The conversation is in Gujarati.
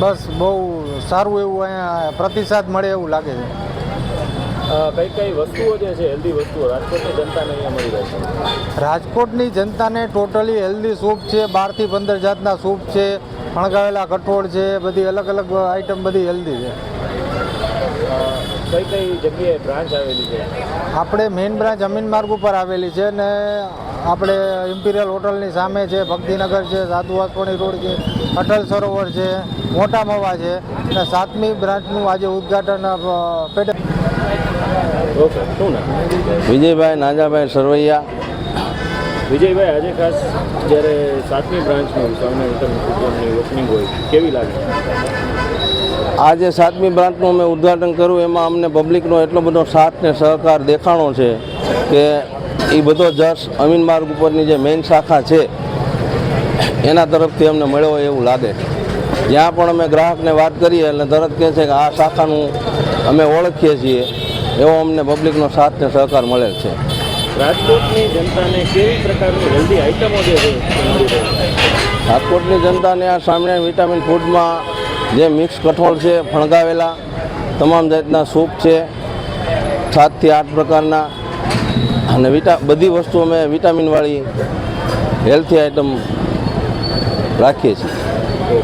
બસ બહુ સારું એવું અહીંયા પ્રતિસાદ મળે એવું લાગે છે. કઈ કઈ વસ્તુઓ જે છે હેલ્ધી વસ્તુઓ? રાજકોટની જનતાને અહીંયા મળી રહેશે રાજકોટની જનતાને ટોટલી હેલ્ધી સૂપ છે બારથી પંદર જાતના સૂપ છે ફણગાવેલા કઠોળ છે બધી અલગ અલગ આઈટમ બધી હેલ્ધી છે. કઈ કઈ જગ્યાએ બ્રાન્ચ આવેલી છે? આપણે મેઇન બ્રાન્ચ અમીન માર્ગ ઉપર આવેલી છે ને આપણે ઇમ્પિરિયલ હોટલની સામે છે ભક્તિનગર છે સાધુ વાસવાણી રોડ છે અટલ સરોવર છે મોટા મવા છે અને સાતમી બ્રાન્ચનું આજે ઉદ્ઘાટન પેટે વિજયભાઈ નાજાભાઈ સરવૈયા. વિજયભાઈ આજે ખાસ જ્યારે સાતમી બ્રાન્ચનું સામે ઓપનિંગ હોય કેવી લાગે? આ જે સાતમી બ્રાન્ચનું અમે ઉદ્ઘાટન કર્યું. એમાં અમને પબ્લિકનો એટલો બધો સાથ ને સહકાર દેખાણો છે કે એ બધો જશ અમીન માર્ગ ઉપરની જે મેઇન શાખા છે એના તરફથી અમને મળ્યો હોય એવું લાગે જ્યાં પણ અમે ગ્રાહકને વાત કરીએ એટલે તરત કહે છે કે આ શાખાનું અમે ઓળખીએ છીએ. એવો અમને પબ્લિકનો સાથ ને સહકાર મળેલ છે. રાજકોટની જનતાને કેવી પ્રકારની હેલ્ધી આઇટમો જે છે? રાજકોટની જનતાને આ સ્વામિનારાયણ વિટામિન ફૂડમાં જે મિક્સ કઠોળ છે ફણગાવેલા તમામ જાતના સૂપ છે, સાતથી આઠ પ્રકારના. અને વિટા, બધી વસ્તુ અમે વિટામિનવાળી હેલ્થી આઇટમ રાખીએ છીએ.